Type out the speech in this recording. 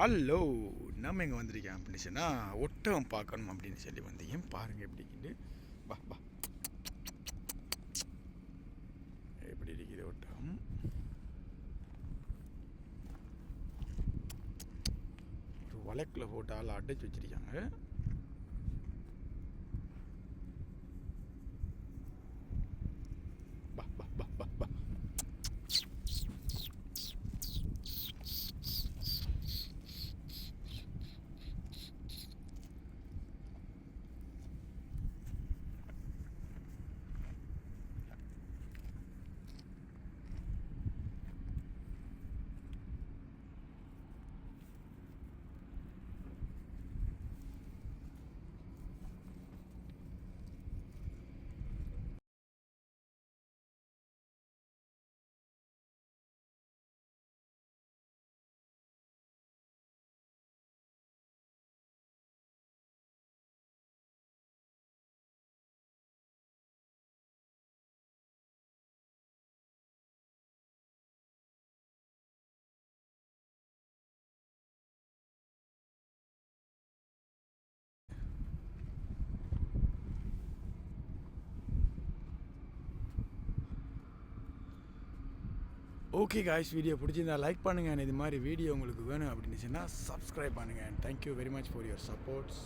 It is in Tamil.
ஹலோ நம்ம இங்கே வந்திருக்கேன் அப்படின்னு சொன்னால் ஒட்டகம் பார்க்கணும் அப்படின்னு சொல்லி வந்தீங்க. பாருங்கள் எப்படிக்கிட்டு வா வா. எப்படி இருக்குது ஒட்டகம்? ஒரு வழக்கில் போட்டு ஆள் அடைச்சி வச்சிருக்காங்க வா வா வா வா வா ஓகே காய்ஸ் வீடியோ பிடிச்சிருந்தா லைக் பண்ணுங்கள் இது மாதிரி வீடியோ உங்களுக்கு வேணும் அப்படின்னு சப்ஸ்கிரைப் பண்ணுங்கள் thank you very much for your supports